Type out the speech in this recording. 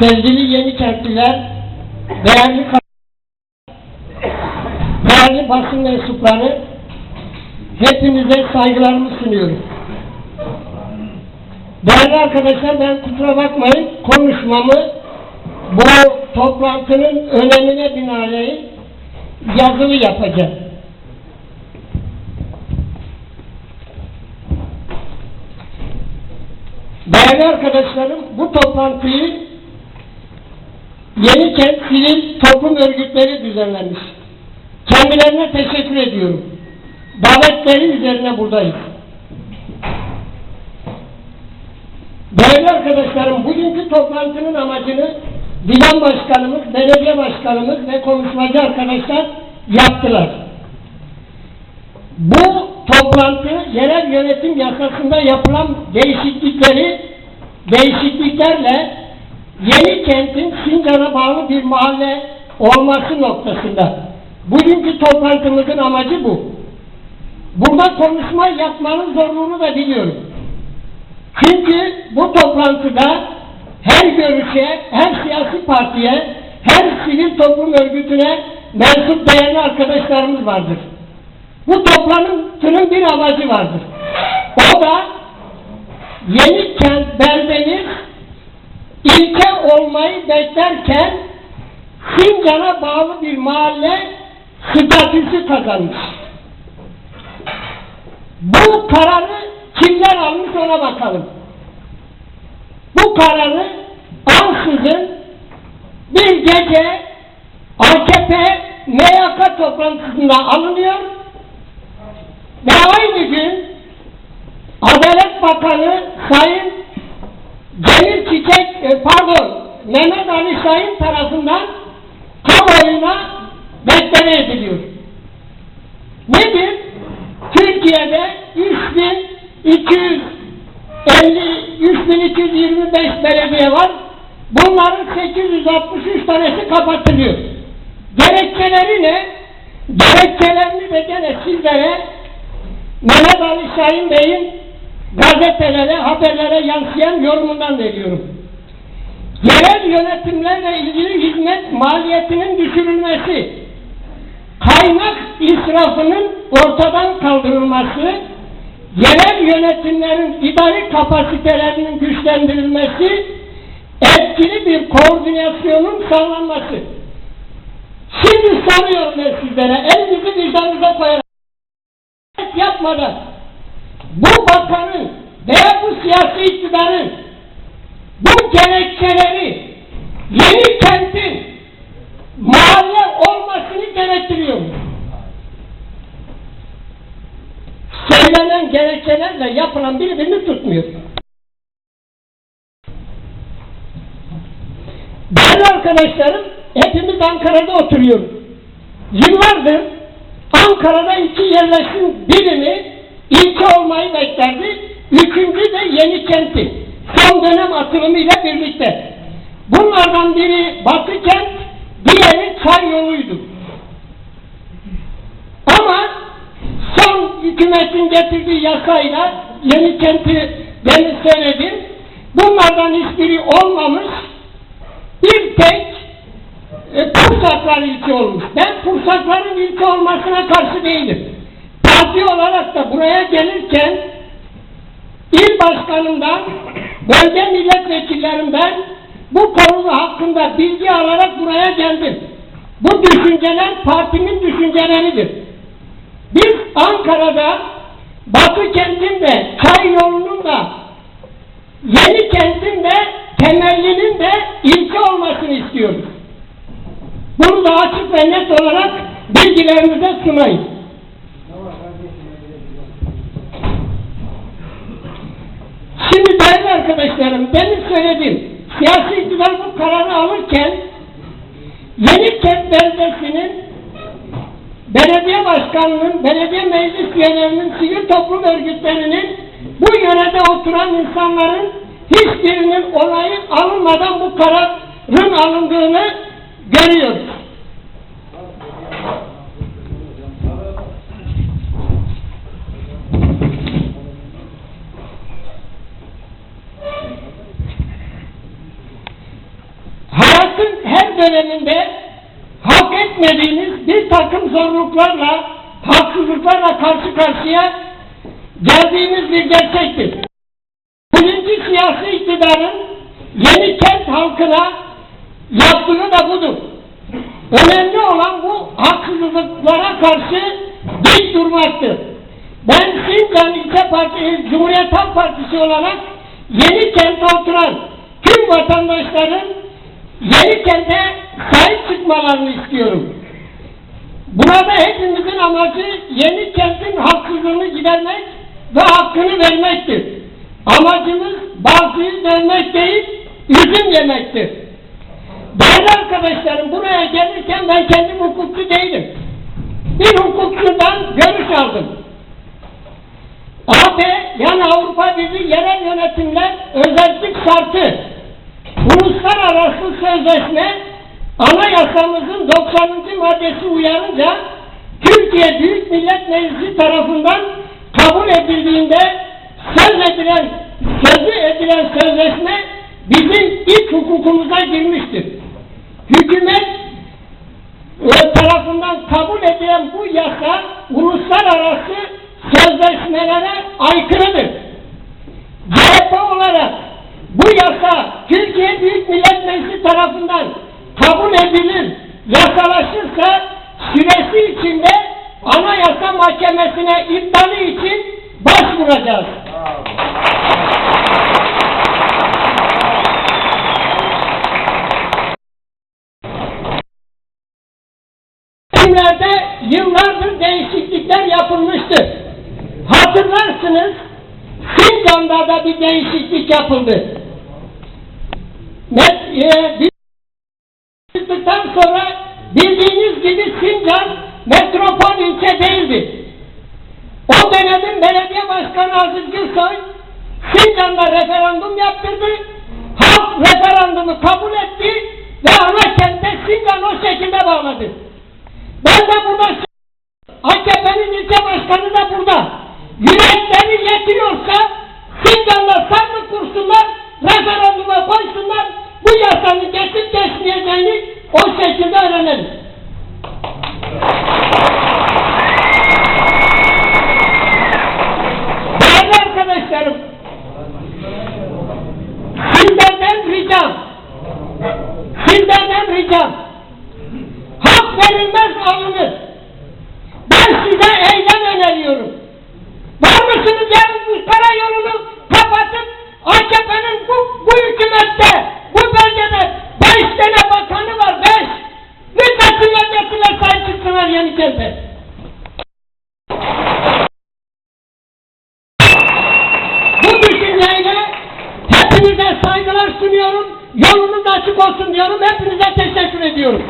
sevgili yeni kentliler, değerli değerli basın mensupları, hepinize saygılarımı sunuyorum. Değerli arkadaşlar ben kusura bakmayın konuşmamı bu toplantının önemine binaenaleyh yazılı yapacağım. Değerli arkadaşlarım bu toplantıyı Yeni Kent Sivil Toplum Örgütleri düzenlemiş. Kendilerine teşekkür ediyorum. Davetleri üzerine buradayız. Değerli arkadaşlarım, bugünkü toplantının amacını divan başkanımız, belediye başkanımız ve konuşmacı arkadaşlar yaptılar. Bu toplantı yerel yönetim yasasında yapılan değişiklikleri değişikliklerle yeni kentin Sincan'a bağlı bir mahalle olması noktasında. Bugünkü toplantımızın amacı bu. Burada konuşma yapmanın zorluğunu da biliyorum. Çünkü bu toplantıda her görüşe, her siyasi partiye, her sivil toplum örgütüne mensup değerli arkadaşlarımız vardır. Bu toplantının bir amacı vardır. O da yeni kent beldemiz ilçe olmayı beklerken Sincan'a bağlı bir mahalle statüsü kazanmış. Bu kararı kimler almış ona bakalım. Bu kararı ansızın bir gece AKP MYK toplantısında alınıyor ve aynı gün Adalet Bakanı Sayın Cemil Çiçek, e, pardon, Mehmet Ali Şahin tarafından kamuoyuna bekleme ediliyor. Nedir? Türkiye'de 3250, 3225 belediye var. Bunların 863 tanesi kapatılıyor. Gerekçeleri ne? Gerekçelerini de gene sizlere Mehmet Ali Şahin Bey'in gazetelere, haberlere yansıyan yorumundan veriyorum. Yerel yönetimlerle ilgili hizmet maliyetinin düşürülmesi, kaynak israfının ortadan kaldırılması, yerel yönetimlerin idari kapasitelerinin güçlendirilmesi, etkili bir koordinasyonun sağlanması. Şimdi soruyorum ben sizlere, elinizi vicdanınıza koyarak yapmadan bu bakanın veya bu siyasi iktidarın bu gerekçeleri yeni kentin mahalle olmasını gerektiriyor? Söylenen gerekçelerle yapılan birbirini tutmuyor. Değerli arkadaşlarım, hepimiz Ankara'da oturuyoruz. Yıllardır Ankara'da iki yerleşim birimi ilçe olmayı beklerdi. Üçüncü de yeni kenti. Son dönem atılımıyla birlikte. Bunlardan biri Batı kent, diğeri Çay yoluydu. Ama son hükümetin getirdiği yasayla yeni kenti demin söyledim. Bunlardan hiçbiri olmamış. Bir tek e, Pursaklar ilçe olmuş. Ben Pursakların ilçe olmasına karşı değilim. Parti olarak da buraya gelirken il başkanından, bölge milletvekillerimden bu konu hakkında bilgi alarak buraya geldim. Bu düşünceler partimin düşünceleridir. Biz Ankara'da Batı kentin de Çay yolunun da Yeni kentin de temellinin de ilçe olmasını istiyoruz. Bunu da açık ve net olarak bilgilerimize sunayım. Şimdi değerli arkadaşlarım benim söylediğim siyasi iktidar bu kararı alırken Yeni Kent Belediyesi'nin belediye başkanının, belediye meclis üyelerinin, sivil toplum örgütlerinin bu yörede oturan insanların hiçbirinin onayı alınmadan bu kararın alındığını görüyoruz. Döneminde hak etmediğiniz bir takım zorluklarla, haksızlıklarla karşı karşıya geldiğimiz bir gerçektir. Birinci siyasi iktidarın yeni kent halkına yaptığı da budur. Önemli olan bu haksızlıklara karşı dik durmaktır. Ben Sincan İlçe Parti, Cumhuriyet Halk Partisi olarak yeni kente oturan tüm vatandaşların yeni kente sahip çıkmalarını istiyorum. Burada hepimizin amacı yeni kentin haksızlığını gidermek ve hakkını vermektir. Amacımız bazıyı dönmek değil, üzüm yemektir. Değerli arkadaşlarım buraya gelirken ben kendim hukukçu değilim. Bir hukukçudan görüş aldım. AB yani Avrupa Birliği Yerel Yönetimler Özellik Şartı Uluslararası Sözleşme Anayasamızın 90. maddesi uyarınca Türkiye Büyük Millet Meclisi tarafından kabul edildiğinde söz edilen sözü edilen sözleşme bizim ilk hukukumuza girmiştir. Hükümet e, tarafından kabul edilen bu yasa uluslararası sözleşmelere aykırıdır. CHP olarak yasa Türkiye Büyük Millet Meclisi tarafından kabul edilir, yasalaşırsa süresi içinde Anayasa Mahkemesi'ne iptali için başvuracağız. Seçimlerde yıllardır değişiklikler yapılmıştır. Hatırlarsınız Sincan'da da bir değişiklik yapıldı. Met, e, çıktıktan sonra bildiğiniz gibi Sincan metropol ilçe değildi. O dönemin belediye başkanı Aziz Gürsoy Sincan'da referandum yaptırdı. Halk referandumu kabul etti ve ana kentte Sincan o şekilde bağladı. Ben de burada AKP'nin ilçe başkanı da burada. Yürekleri yetiyorsa Sincan'da sandık kursunlar, referanduma koysunlar, bu yasanın geçip geçmeyeceğini o şekilde öğrenelim. Değerli arkadaşlarım, sizlerden ricam, sizlerden ricam, hak verilmez alınır. Ben size eylem öneriyorum. Var mısınız yarın bu karayolunu kapatıp AKP'nin bu, bu hükümette, bu bölgede beş tane bakanı var, beş. Lütfen milletine sahip çıksınlar yeni kente. Bu düşünceyle hepinize saygılar sunuyorum. Yolunuz açık olsun diyorum. Hepinize teşekkür ediyorum.